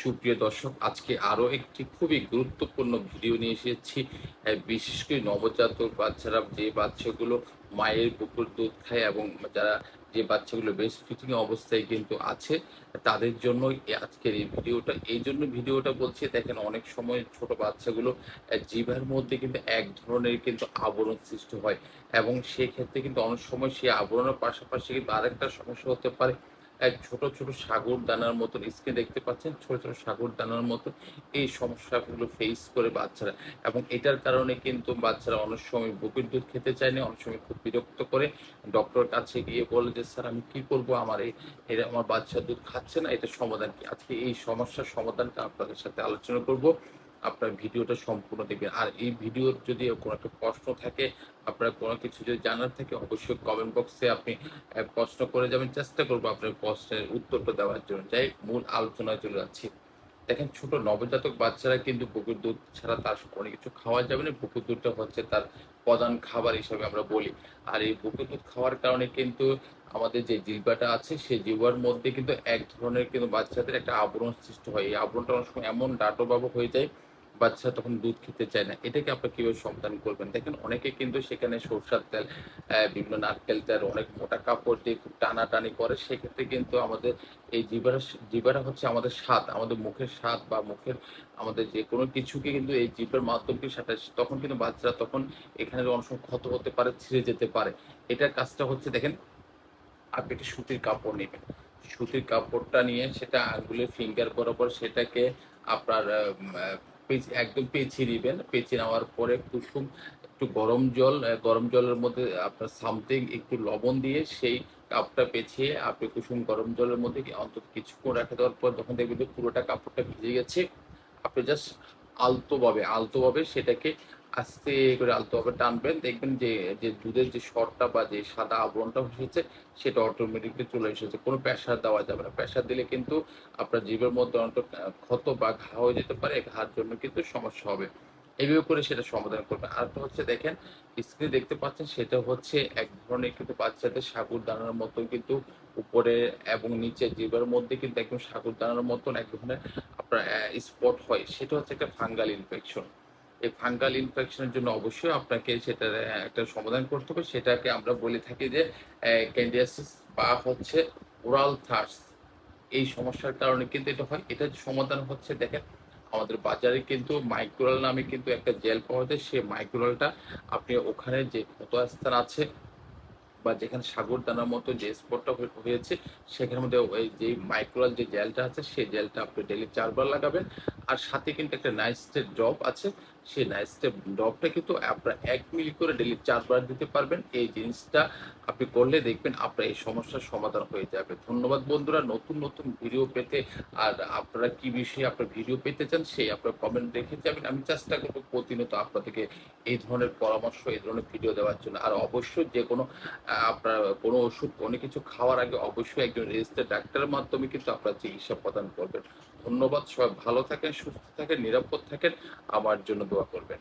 সুপ্রিয় দর্শক, আজকে আরও একটি খুবই গুরুত্বপূর্ণ ভিডিও নিয়ে এসেছি। বিশেষ করে নবজাতক বাচ্চারা যে বাচ্চাগুলো মায়ের বুকুর দুধ খায় এবং যারা যে বাচ্চাগুলো বেশ ফিটিং অবস্থায় কিন্তু আছে, তাদের জন্য আজকের এই ভিডিওটা। এই জন্য ভিডিওটা বলছি, দেখেন অনেক সময় ছোট বাচ্চাগুলো জিভার মধ্যে কিন্তু এক ধরনের কিন্তু আবরণ সৃষ্টি হয় এবং সেক্ষেত্রে কিন্তু অনেক সময় সেই আবরণের পাশাপাশি কিন্তু আরেকটা সমস্যা হতে পারে এক ছোট ছোট সাগর দানার মতন স্ক্রিন দেখতে পাচ্ছেন, ছোট ছোট সাগর দানার মতন এই সমস্যাগুলো ফেস করে বাচ্চারা। এবং এটার কারণে কিন্তু বাচ্চারা অনেক সময় বুকের দুধ খেতে চায় না, অনেক সময় খুব বিরক্ত করে। ডক্টর কাছে গিয়ে বলে যে, স্যার, আমি কি করব? আমার এই আমার বাচ্চা দুধ খাচ্ছে না, এটা সমাধান কি? আজকে এই সমস্যার সমাধানটা আপনাদের সাথে আলোচনা করব। আপনার ভিডিওটা সম্পূর্ণ দেখবেন। আর এই ভিডিওর যদি কোনো একটা প্রশ্ন থাকে, আপনার কোনো কিছু যদি জানার থাকে, অবশ্যই কমেন্ট বক্সে আপনি প্রশ্ন করে যাবেন। চেষ্টা করব আপনার প্রশ্নের উত্তরটা দেওয়ার জন্য। যাই মূল আলোচনায় চলে যাচ্ছি। দেখেন, ছোট নবজাতক বাচ্চারা কিন্তু বুকুর দুধ ছাড়া তার কোনো কিছু খাওয়া যাবে না। বুকুর দুধটা হচ্ছে তার প্রধান খাবার হিসাবে আমরা বলি। আর এই বুকুর দুধ খাওয়ার কারণে কিন্তু আমাদের যে জিহ্বাটা আছে, সেই জিহ্বার মধ্যে কিন্তু এক ধরনের কিন্তু বাচ্চাদের একটা আবরণ সৃষ্টি হয়। এই আবরণটা অনেক সময় এমন ডাটোবাবু হয়ে যায় বাচ্চা তখন দুধ খেতে চায় না। এটাকে আপনারা কীভাবে সমাধান করবেন? দেখেন অনেকে কিন্তু সেখানে সরষার তেল বিভিন্ন নারকেল তেল, অনেক মোটা কাপড় দিয়ে খুব টানাটানি করে। সেক্ষেত্রে কিন্তু আমাদের এই জিবারা জিবারা হচ্ছে আমাদের স্বাদ, আমাদের মুখের স্বাদ বা মুখের আমাদের যে কোনো কিছুকে কিন্তু এই জিভের মাধ্যমকে সাথে তখন কিন্তু বাচ্চারা তখন এখানে অনেক ক্ষত হতে পারে, ছিঁড়ে যেতে পারে। এটার কাজটা হচ্ছে দেখেন, আপনি একটি সুতির কাপড় নেবেন। সুতির কাপড়টা নিয়ে সেটা আঙ্গুলের ফিঙ্গার বরাবর সেটাকে আপনার একদম পেঁচিয়ে নেবেন। পেঁচিয়ে নেওয়ার পরে কুসুম একটু গরম জল গরম জলের মধ্যে আপনার সামথিং একটু লবণ দিয়ে সেই কাপটা পেঁচিয়ে আপনি কুসুম গরম জলের মধ্যে অন্তত কিছুক্ষণ রেখে দেওয়ার পর যখন দেখবেন যে পুরোটা কাপড়টা ভিজে গেছে, আপনি জাস্ট আলতোভাবে আলতোভাবে সেটাকে আস্তে করে আলতোভাবে টানবেন, দেখবেন যে যে দুধের যে শর্টটা বা যে সাদা আবরণটা এসেছে, সেটা অটোমেটিকলি চলে এসেছে। কোনো প্রেশার দেওয়া যাবে না। প্রেশার দিলে কিন্তু আপনার জীবের মধ্যে অনেক ক্ষত বা ঘা হয়ে যেতে পারে ঘার জন্য কিন্তু সমস্যা হবে। এইভাবে করে সেটা সমাধান করবেন। আর তো হচ্ছে দেখেন স্ক্রিনে দেখতে পাচ্ছেন, সেটা হচ্ছে এক ধরনের কিন্তু বাচ্চাদের সাগর দানার মতো কিন্তু উপরে এবং নিচে জিভের মধ্যে কিন্তু একদম সাগর দানার মতন এক ধরনের আপনার স্পট হয়। সেটা হচ্ছে একটা ফাঙ্গাল ইনফেকশন এই ফাঙ্গাল ইনফেকশনের জন্য অবশ্যই আপনাকে সেটার একটা সমাধান করতে হবে। সেটাকে আমরা বলে থাকি যে ক্যান্ডিয়াসিস বা হচ্ছে ওরাল থার্স এই সমস্যার কারণে কিন্তু এটা হয়। এটার সমাধান হচ্ছে, দেখেন, আমাদের বাজারে কিন্তু মাইক্রোল নামে কিন্তু একটা জেল পাওয়া যায়। সেই মাইক্রোলটা আপনি ওখানে যে ক্ষত স্থান আছে বা যেখানে সাগর দানার মতো যে স্পটটা হয়েছে, সেখানের মধ্যে ওই যে মাইক্রোল যে জেলটা আছে সেই জেলটা আপনি ডেলি চারবার লাগাবেন। আর সাথে কিন্তু একটা নাইসটের ড্রপ আছে সেই নাইসটের ড্রপটা কিন্তু আপনার এক মিলি করে ডেলি চারবার দিতে পারবেন। এই জিনিসটা আপনি করলে দেখবেন আপনার এই সমস্যার সমাধান হয়ে যাবে। ধন্যবাদ বন্ধুরা, নতুন নতুন ভিডিও পেতে। আর আপনারা কি বিষয়ে আপনার ভিডিও পেতে চান সেই আপনার কমেন্ট রেখে যাবেন। আমি চেষ্টা করব প্রতিনিয়ত আপনাদেরকে এই ধরনের পরামর্শ, এই ধরনের ভিডিও দেওয়ার জন্য। আর অবশ্যই যে কোনো আপনার কোনো ওষুধ, কোনো কিছু খাওয়ার আগে অবশ্যই একজন রেজিস্টার ডাক্তারের মাধ্যমে কিন্তু আপনার চিকিৎসা প্রদান করবেন। ধন্যবাদ, সবাই ভালো থাকেন, সুস্থ থাকেন, নিরাপদ থাকেন। আমার জন্য দোয়া করবেন।